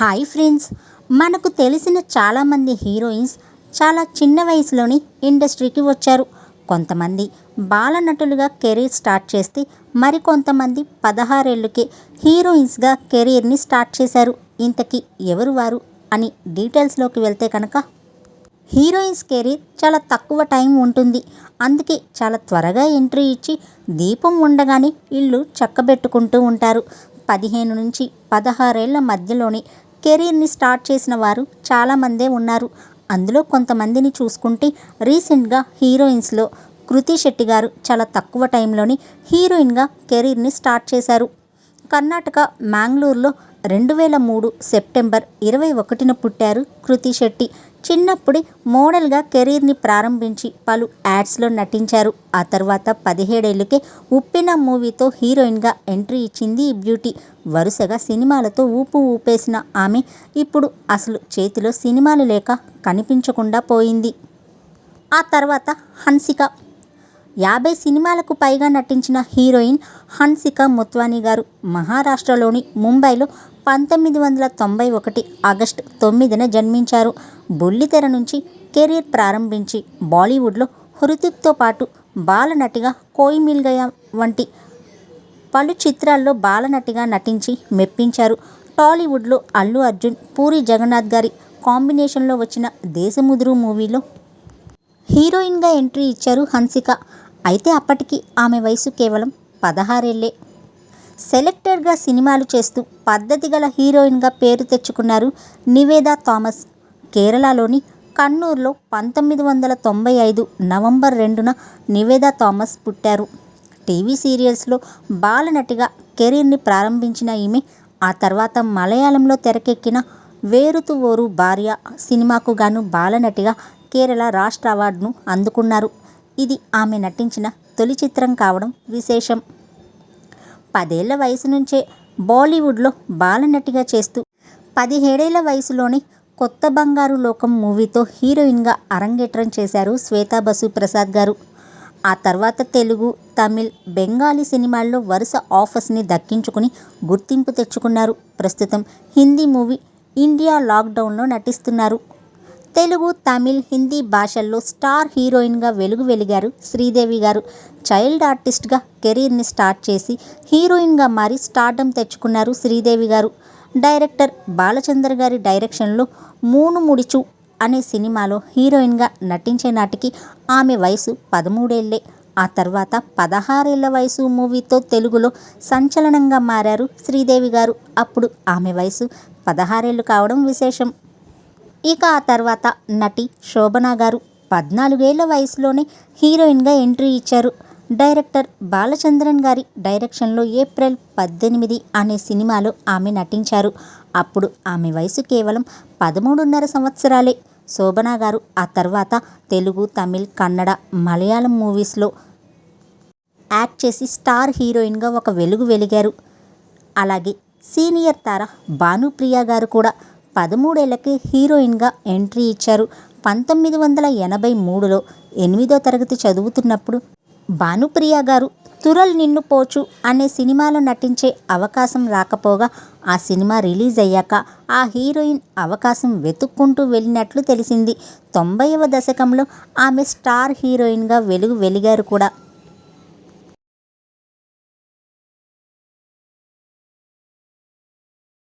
Hi friends. మనకు తెలిసిన చాలామంది హీరోయిన్స్ చాలా చిన్న వయసులోని ఇండస్ట్రీకి వచ్చారు. కొంతమంది బాలనటులుగా కెరీర్ స్టార్ట్ చేస్తే మరికొంతమంది పదహారేళ్ళకే హీరోయిన్స్గా కెరీర్ని స్టార్ట్ చేశారు. ఇంతకీ ఎవరు వారు అని డీటెయిల్స్లోకి వెళ్తే కనుక హీరోయిన్స్ కెరీర్ చాలా తక్కువ టైం ఉంటుంది. అందుకే చాలా త్వరగా ఎంట్రీ ఇచ్చి దీపం ఉండగానే ఇల్లు చక్కబెట్టుకుంటూ ఉంటారు. పదిహేను నుంచి పదహారేళ్ళ మధ్యలోనే కెరీర్ని స్టార్ట్ చేసిన వారు చాలామందే ఉన్నారు. అందులో కొంతమందిని చూసుకుంటే రీసెంట్గా హీరోయిన్స్లో కృతి శెట్టి గారు చాలా తక్కువ టైంలోనే హీరోయిన్గా కెరీర్ని స్టార్ట్ చేశారు. కర్ణాటక మ్యాంగ్లూరులో రెండు వేల మూడు సెప్టెంబర్ ఇరవై ఒకటిన పుట్టారు కృతి శెట్టి. చిన్నప్పుడే మోడల్గా కెరీర్ని ప్రారంభించి పలు యాడ్స్లో నటించారు. ఆ తర్వాత పదిహేడేళ్ళకే ఉప్పిన మూవీతో హీరోయిన్గా ఎంట్రీ ఇచ్చింది ఈ బ్యూటీ. వరుసగా సినిమాలతో ఊపు ఊపేసిన ఆమె ఇప్పుడు అసలు చేతిలో సినిమాలు లేక కనిపించకుండా పోయింది. ఆ తర్వాత హన్సిక యాభై సినిమాలకు పైగా నటించిన హీరోయిన్ హన్సిక ముత్వానీ గారు మహారాష్ట్రలోని ముంబైలో పంతొమ్మిది వందల తొంభై ఒకటి ఆగస్టు తొమ్మిదిన జన్మించారు. బుల్లితెర నుంచి కెరీర్ ప్రారంభించి బాలీవుడ్లో హృతిక్తో పాటు బాలనటిగా కోయిమిల్గయ వంటి పలు చిత్రాల్లో బాలనటిగా నటించి మెప్పించారు. టాలీవుడ్లో అల్లు అర్జున్ పూరి జగన్నాథ్ గారి కాంబినేషన్లో వచ్చిన దేశముదురు మూవీలో హీరోయిన్గా ఎంట్రీ ఇచ్చారు హన్సిక. అయితే అప్పటికి ఆమె వయసు కేవలం పదహారేళ్ళే సెలెక్టర్గా సినిమాలు చేస్తూ పద్ధతి గల హీరోయిన్గా పేరు తెచ్చుకున్నారు నివేదా థామస్. కేరళలోని కన్నూరులో పంతొమ్మిది వందల తొంభై ఐదు నవంబర్ రెండున నివేదా థామస్ పుట్టారు. టీవీ సీరియల్స్లో బాలనటిగా కెరీర్ని ప్రారంభించిన ఈమె ఆ తర్వాత మలయాళంలో తెరకెక్కిన వేరుతు ఓరు భార్య సినిమాకు గాను బాలనటిగా కేరళ రాష్ట్ర అవార్డును అందుకున్నారు. ఇది ఆమె నటించిన తొలి చిత్రం కావడం విశేషం. పదేళ్ళ వయసు నుంచే బాలీవుడ్లో బాలనటిగా చేస్తూ పదిహేడేళ్ళ వయసులోనే కొత్త బంగారు లోకం మూవీతో హీరోయిన్గా అరంగేట్రం చేశారు శ్వేతా బసు ప్రసాద్ గారు. ఆ తర్వాత తెలుగు తమిళ్ బెంగాలీ సినిమాల్లో వరుస ఆఫర్స్ని దక్కించుకుని గుర్తింపు తెచ్చుకున్నారు. ప్రస్తుతం హిందీ మూవీ ఇండియా లాక్డౌన్లో నటిస్తున్నారు. తెలుగు తమిళ్ హిందీ భాషల్లో స్టార్ హీరోయిన్గా వెలుగు వెలిగారు శ్రీదేవి గారు. చైల్డ్ ఆర్టిస్ట్గా కెరీర్ని స్టార్ట్ చేసి హీరోయిన్గా మారి స్టార్డం తెచ్చుకున్నారు శ్రీదేవి గారు. డైరెక్టర్ బాలచందర్ గారి డైరెక్షన్లో మూను ముడిచు అనే సినిమాలో హీరోయిన్గా నటించే నాటికి ఆమె వయసు పదమూడేళ్ళే ఆ తర్వాత పదహారేళ్ళ వయసు మూవీతో తెలుగులో సంచలనంగా మారారు శ్రీదేవి గారు. అప్పుడు ఆమె వయసు పదహారేళ్ళు కావడం విశేషం. ఇక ఆ తర్వాత నటి శోభనా గారు పద్నాలుగేళ్ళ వయసులోనే హీరోయిన్గా ఎంట్రీ ఇచ్చారు. డైరెక్టర్ బాలచంద్రన్ గారి డైరెక్షన్లో ఏప్రిల్ పద్దెనిమిది అనే సినిమాలో ఆమె నటించారు. అప్పుడు ఆమె వయసు కేవలం పదమూడున్నర సంవత్సరాలే. శోభనా గారు ఆ తర్వాత తెలుగు తమిళ్ కన్నడ మలయాళం మూవీస్లో యాక్ట్ చేసి స్టార్ హీరోయిన్గా ఒక వెలుగు వెలిగారు. అలాగే సీనియర్ తార భానుప్రియ గారు కూడా పదమూడేళ్ళకే హీరోయిన్గా ఎంట్రీ ఇచ్చారు. పంతొమ్మిది వందల ఎనభై మూడులో ఎనిమిదో తరగతి చదువుతున్నప్పుడు భానుప్రియ గారు తురల్ నిన్ను పోచు అనే సినిమాలో నటించే అవకాశం రాకపోగా ఆ సినిమా రిలీజ్ అయ్యాక ఆ హీరోయిన్ అవకాశం వెతుక్కుంటూ వెళ్ళినట్లు తెలిసింది. తొంభైవ దశకంలో ఆమె స్టార్ హీరోయిన్గా వెలుగు వెలిగారు కూడా.